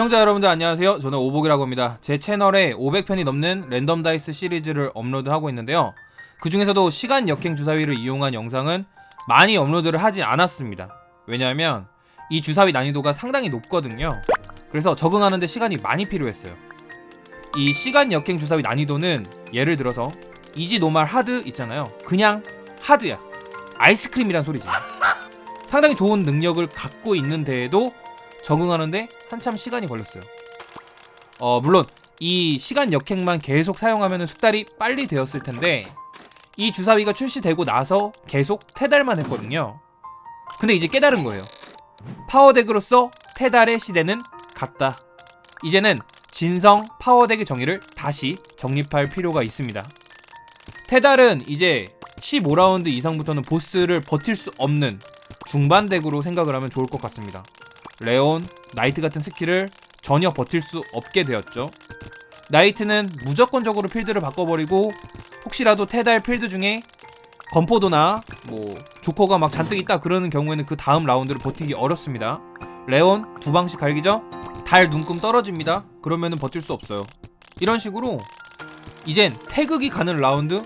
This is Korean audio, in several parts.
시청자 여러분들 안녕하세요. 저는 오복이라고 합니다. 제 채널에 500편이 넘는 랜덤 다이스 시리즈를 업로드하고 있는데요. 그 중에서도 시간 역행 주사위를 이용한 영상은 많이 업로드를 하지 않았습니다. 왜냐하면 이 주사위 난이도가 상당히 높거든요. 그래서 적응하는데 시간이 많이 필요했어요. 이 시간 역행 주사위 난이도는 예를 들어서 이지 노말 하드 있잖아요. 그냥 하드야. 아이스크림이란 소리지. 상당히 좋은 능력을 갖고 있는 데에도 적응하는데 한참 시간이 걸렸어요. 어, 물론 이 시간 역행만 계속 사용하면 숙달이 빨리 되었을 텐데 이 주사위가 출시되고 나서 계속 태달만 했거든요. 근데 이제 깨달은 거예요. 파워덱으로서 태달의 시대는 갔다. 이제는 진성 파워덱의 정의를 다시 정립할 필요가 있습니다. 태달은 이제 15라운드 이상부터는 보스를 버틸 수 없는 중반 덱으로 생각을 하면 좋을 것 같습니다. 레온, 나이트 같은 스킬을 전혀 버틸 수 없게 되었죠. 나이트는 무조건적으로 필드를 바꿔버리고 혹시라도 테달 필드 중에 건포도나 뭐 조커가 막 잔뜩 있다 그러는 경우에는 그 다음 라운드를 버티기 어렵습니다. 레온 두 방씩 갈기죠. 달 눈금 떨어집니다. 그러면은 버틸 수 없어요. 이런 식으로 이젠 태극이 가는 라운드,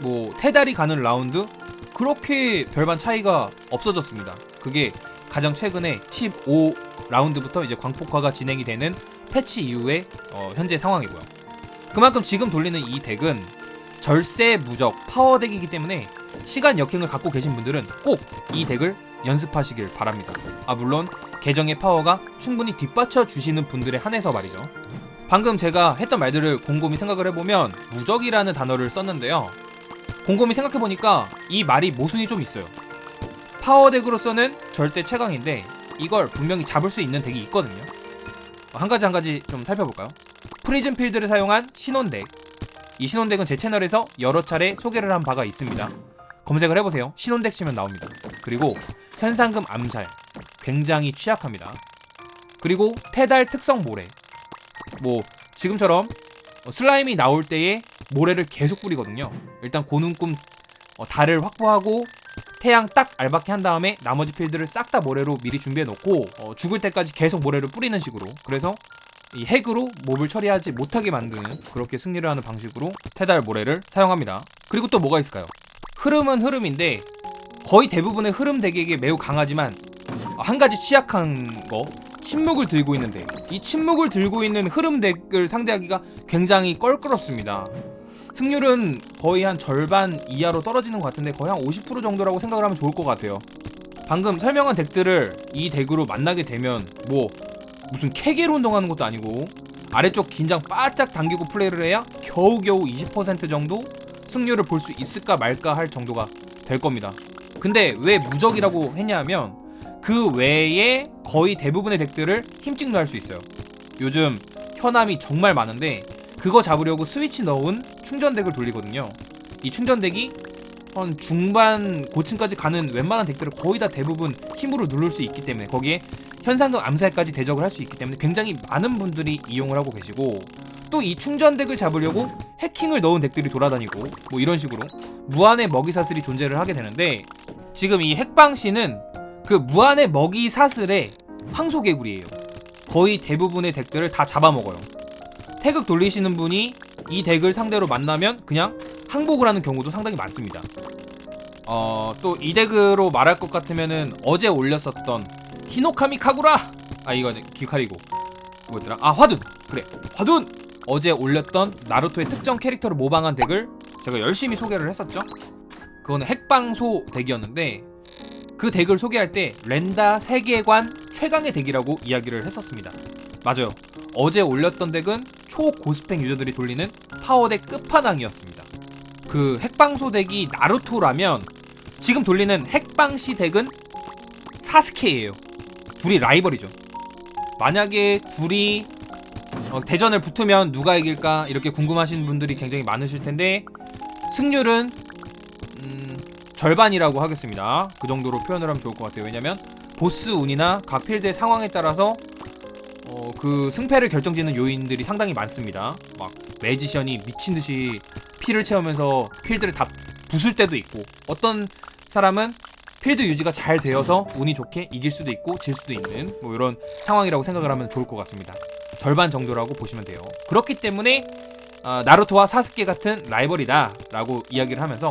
뭐 테달이 가는 라운드 그렇게 별반 차이가 없어졌습니다. 그게 가장 최근에 15 라운드부터 이제 광폭화가 진행이 되는 패치 이후의 어, 현재 상황이고요. 그만큼 지금 돌리는 이 덱은 절세 무적 파워 덱이기 때문에 시간 역행을 갖고 계신 분들은 꼭 이 덱을 연습하시길 바랍니다. 아 물론 계정의 파워가 충분히 뒷받쳐 주시는 분들에 한해서 말이죠. 방금 제가 했던 말들을 곰곰이 생각을 해보면 무적이라는 단어를 썼는데요. 곰곰이 생각해보니까 이 말이 모순이 좀 있어요. 파워덱으로 서는 절대 최강인데 이걸 분명히 잡을 수 있는 덱이 있거든요. 한 가지 한 가지 좀 살펴볼까요? 프리즌 필드를 사용한 신혼덱. 이 신혼덱은 제 채널에서 여러 차례 소개를 한 바가 있습니다. 검색을 해보세요. 신혼덱 치면 나옵니다. 그리고 현상금 암살. 굉장히 취약합니다. 그리고 태달 특성 모래. 뭐 지금처럼 슬라임이 나올 때에 모래를 계속 뿌리거든요. 일단 고눈금 어, 달을 확보하고 태양 딱 알박게 한 다음에 나머지 필드를 싹 다 모래로 미리 준비해 놓고 어, 죽을 때까지 계속 모래를 뿌리는 식으로 그래서 이 핵으로 몹을 처리하지 못하게 만드는 그렇게 승리를 하는 방식으로 테달 모래를 사용합니다. 그리고 또 뭐가 있을까요? 흐름은 흐름인데 거의 대부분의 흐름 덱에게 매우 강하지만 한 가지 취약한 거 침묵을 들고 있는데 이 침묵을 들고 있는 흐름 덱을 상대하기가 굉장히 껄끄럽습니다. 승률은 거의 한 절반 이하로 떨어지는 것 같은데 거의 한 50% 정도라고 생각을 하면 좋을 것 같아요. 방금 설명한 덱들을 이 덱으로 만나게 되면 뭐 무슨 캐기로 운동하는 것도 아니고 아래쪽 긴장 바짝 당기고 플레이를 해야 겨우겨우 20% 정도 승률을 볼 수 있을까 말까 할 정도가 될 겁니다. 근데 왜 무적이라고 했냐면 그 외에 거의 대부분의 덱들을 힘찍노 할수 있어요. 요즘 현암이 정말 많은데 그거 잡으려고 스위치 넣은 충전 덱을 돌리거든요. 이 충전 덱이 한 중반 고층까지 가는 웬만한 덱들을 거의 다 대부분 힘으로 누를 수 있기 때문에 거기에 현상금 암살까지 대적을 할 수 있기 때문에 굉장히 많은 분들이 이용을 하고 계시고 또 이 충전 덱을 잡으려고 해킹을 넣은 덱들이 돌아다니고 뭐 이런 식으로 무한의 먹이 사슬이 존재를 하게 되는데 지금 이 핵방씨는 그 무한의 먹이 사슬의 황소개구리예요. 거의 대부분의 덱들을 다 잡아먹어요. 태극 돌리시는 분이 이 덱을 상대로 만나면 그냥 항복을 하는 경우도 상당히 많습니다. 어, 또 이 덱으로 말할 것 같으면은 어제 올렸었던 히노카미 카구라! 아, 이거는 기카리고. 뭐였더라? 아, 화둔! 그래, 화둔! 어제 올렸던 나루토의 특정 캐릭터를 모방한 덱을 제가 열심히 소개를 했었죠. 그거는 핵방소 덱이었는데 그 덱을 소개할 때 렌다 세계관 최강의 덱이라고 이야기를 했었습니다. 맞아요. 어제 올렸던 덱은 초고스펙 유저들이 돌리는 파워덱 끝판왕이었습니다. 그 핵방소 덱이 나루토라면 지금 돌리는 핵방시 덱은 사스케예요. 둘이 라이벌이죠. 만약에 둘이 어, 대전을 붙으면 누가 이길까 이렇게 궁금하신 분들이 굉장히 많으실 텐데 승률은 음, 절반이라고 하겠습니다. 그 정도로 표현을 하면 좋을 것 같아요. 왜냐면 보스 운이나 각 필드의 상황에 따라서 어, 그 승패를 결정짓는 요인들이 상당히 많습니다. 막 매지션이 미친 듯이 피를 채우면서 필드를 다 부술 때도 있고 어떤 사람은 필드 유지가 잘 되어서 운이 좋게 이길 수도 있고 질 수도 있는 뭐 이런 상황이라고 생각을 하면 좋을 것 같습니다. 절반 정도라고 보시면 돼요. 그렇기 때문에 아, 나루토와 사스케 같은 라이벌이다라고 이야기를 하면서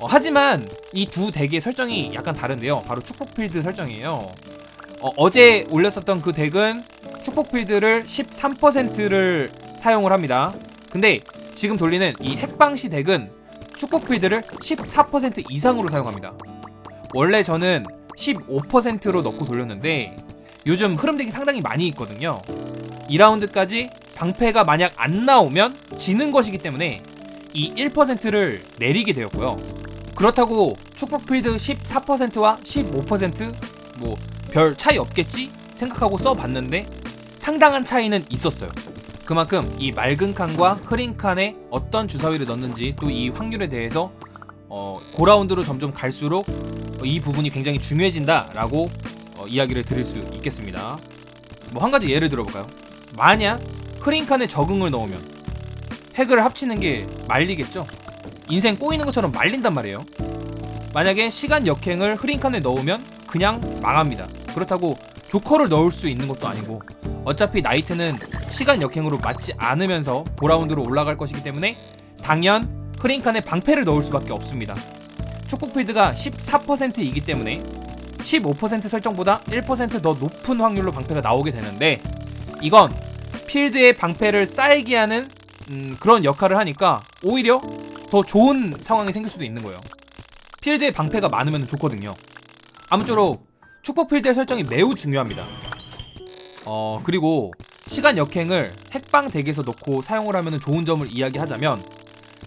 어, 하지만 이 두 덱의 설정이 약간 다른데요. 바로 축복 필드 설정이에요. 어, 제 올렸었던 그 덱은 축복 필드를 13%를 사용을 합니다. 근데 지금 돌리는 이 핵방시 덱은 축복 필드를 14% 이상으로 사용합니다. 원래 저는 15%로 넣고 돌렸는데 요즘 흐름덱이 상당히 많이 있거든요. 2라운드까지 방패가 만약 안 나오면 지는 것이기 때문에 이 1%를 내리게 되었고요. 그렇다고 축복 필드 14%와 15%뭐 별 차이 없겠지 생각하고 써봤는데 상당한 차이는 있었어요. 그만큼 이 맑은 칸과 흐린 칸에 어떤 주사위를 넣는지 또 이 확률에 대해서 어, 고라운드로 점점 갈수록 이 부분이 굉장히 중요해진다라고 어, 이야기를 드릴 수 있겠습니다. 뭐 한 가지 예를 들어볼까요? 만약 흐린 칸에 적응을 넣으면 핵을 합치는 게 말리겠죠? 인생 꼬이는 것처럼 말린단 말이에요. 만약에 시간 역행을 흐린 칸에 넣으면 그냥 망합니다. 그렇다고 조커를 넣을 수 있는 것도 아니고 어차피 나이트는 시간 역행으로 맞지 않으면서 보라운드로 올라갈 것이기 때문에 당연 흐린 칸에 방패를 넣을 수밖에 없습니다. 축구 필드가 14%이기 때문에 15% 설정보다 1%더 높은 확률로 방패가 나오게 되는데 이건 필드에 방패를 쌓이게 하는 음, 그런 역할을 하니까 오히려 더 좋은 상황이 생길 수도 있는 거예요. 필드에 방패가 많으면 좋거든요. 아무쪼록 축복 필드의 설정이 매우 중요합니다. 어 그리고 시간 역행을 핵방 덱에서 넣고 사용을 하면 좋은 점을 이야기하자면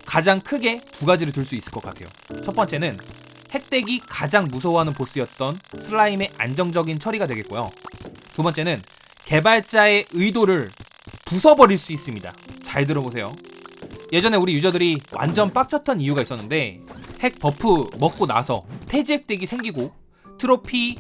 가장 크게 두 가지를 들수 있을 것 같아요. 첫 번째는 핵덱이 가장 무서워하는 보스였던 슬라임의 안정적인 처리가 되겠고요. 두 번째는 개발자의 의도를 부숴버릴 수 있습니다. 잘 들어보세요. 예전에 우리 유저들이 완전 빡쳤던 이유가 있었는데 핵 버프 먹고 나서 태지 핵덱이 생기고 트로피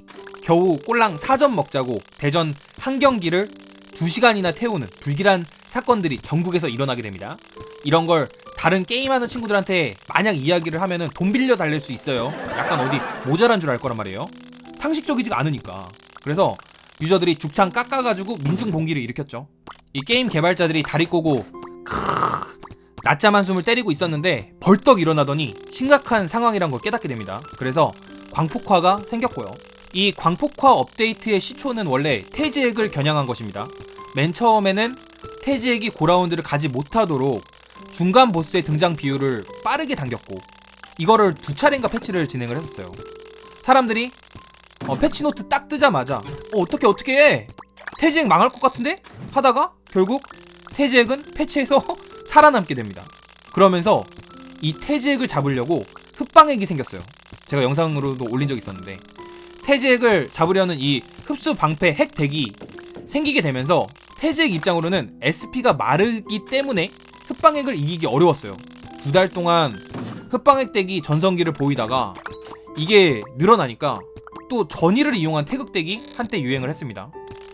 겨우 꼴랑 4점 먹자고 대전 한 경기를 2시간이나 태우는 불길한 사건들이 전국에서 일어나게 됩니다. 이런 걸 다른 게임하는 친구들한테 만약 이야기를 하면은 돈 빌려 달릴 수 있어요. 약간 어디 모자란 줄 알 거란 말이에요. 상식적이지가 않으니까. 그래서 유저들이 죽창 깎아가지고 민중 봉기를 일으켰죠. 이 게임 개발자들이 다리 꼬고 크으, 낮잠 한숨을 때리고 있었는데 벌떡 일어나더니 심각한 상황이란 걸 깨닫게 됩니다. 그래서 광폭화가 생겼고요. 이 광폭화 업데이트의 시초는 원래 태지액을 겨냥한 것입니다. 맨 처음에는 태지액이 고라운드를 가지 못하도록 중간 보스의 등장 비율을 빠르게 당겼고 이거를 두 차례인가 패치를 진행을 했었어요. 사람들이 어, 패치 노트 딱 뜨자마자 어, 어떻게 어떻게 해? 태지액 망할 것 같은데? 하다가 결국 태지액은 패치에서 살아남게 됩니다. 그러면서 이 태지액을 잡으려고 흡방액이 생겼어요. 제가 영상으로도 올린 적 있었는데 태지액을 잡으려는 이 흡수 방패 핵 덱이 생기게 되면서 태지액 입장으로는 SP가 마르기 때문에 흡방액을 이기기 어려웠어요. 두 달 동안 흡방액 덱이 전성기를 보이다가 이게 늘어나니까 또 전의를 이용한 태극 덱이 한때 유행을 했습니다.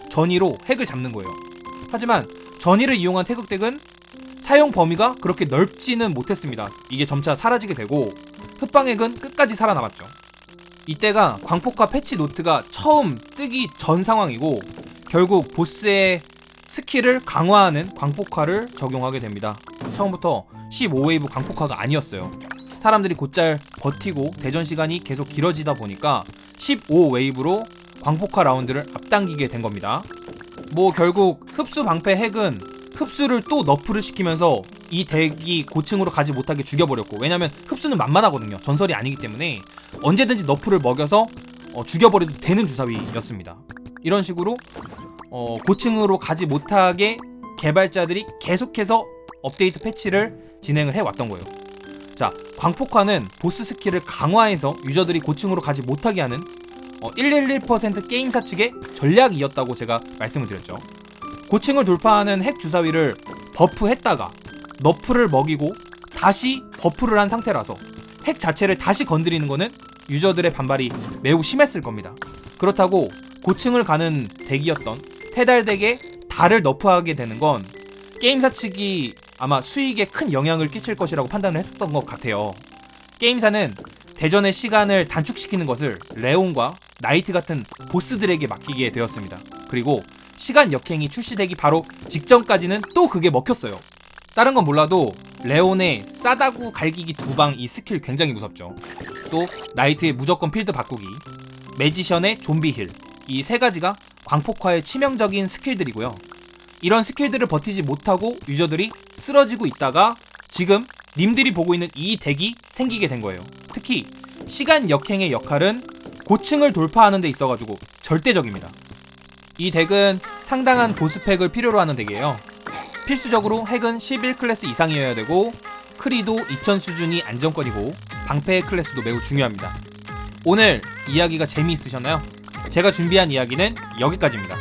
전의로 핵을 잡는 거예요. 하지만 전의를 이용한 태극 덱은 사용 범위가 그렇게 넓지는 못했습니다. 이게 점차 사라지게 되고 흡방액은 끝까지 살아남았죠. 이때가 광폭화 패치 노트가 처음 뜨기 전 상황이고 결국 보스의 스킬을 강화하는 광폭화를 적용하게 됩니다. 처음부터 15웨이브 광폭화가 아니었어요. 사람들이 곧잘 버티고 대전 시간이 계속 길어지다 보니까 15웨이브로 광폭화 라운드를 앞당기게 된 겁니다. 뭐 결국 흡수 방패 핵은 흡수를 또 너프를 시키면서 이 덱이 고층으로 가지 못하게 죽여버렸고 왜냐면 흡수는 만만하거든요. 전설이 아니기 때문에 언제든지 너프를 먹여서 어, 죽여버려도 되는 주사위였습니다. 이런 식으로 어, 고층으로 가지 못하게 개발자들이 계속해서 업데이트 패치를 진행을 해왔던 거예요. 자, 광폭화는 보스 스킬을 강화해서 유저들이 고층으로 가지 못하게 하는 어, 111% 게임사 측의 전략이었다고 제가 말씀을 드렸죠. 고층을 돌파하는 핵 주사위를 버프했다가 너프를 먹이고 다시 버프를 한 상태라서 핵 자체를 다시 건드리는 거는 유저들의 반발이 매우 심했을 겁니다. 그렇다고 고층을 가는 덱이었던 페달 덱에 달을 너프하게 되는 건 게임사 측이 아마 수익에 큰 영향을 끼칠 것이라고 판단을 했었던 것 같아요. 게임사는 대전의 시간을 단축시키는 것을 레온과 나이트 같은 보스들에게 맡기게 되었습니다. 그리고 시간 역행이 출시되기 바로 직전까지는 또 그게 먹혔어요. 다른 건 몰라도 레온의 싸다구 갈기기 두 방 이 스킬 굉장히 무섭죠. 또 나이트의 무조건 필드 바꾸기, 매지션의 좀비 힐, 이 세 가지가 광폭화의 치명적인 스킬들이고요. 이런 스킬들을 버티지 못하고 유저들이 쓰러지고 있다가 지금 님들이 보고 있는 이 덱이 생기게 된 거예요. 특히 시간 역행의 역할은 고층을 돌파하는 데 있어가지고 절대적입니다. 이 덱은 상당한 보스팩을 필요로 하는 덱이에요. 필수적으로 핵은 11클래스 이상이어야 되고 크리도 2000 수준이 안정권이고 방패 클래스도 매우 중요합니다. 오늘 이야기가 재미있으셨나요? 제가 준비한 이야기는 여기까지입니다.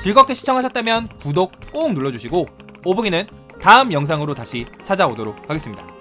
즐겁게 시청하셨다면 구독 꼭 눌러주시고 오보기는 다음 영상으로 다시 찾아오도록 하겠습니다.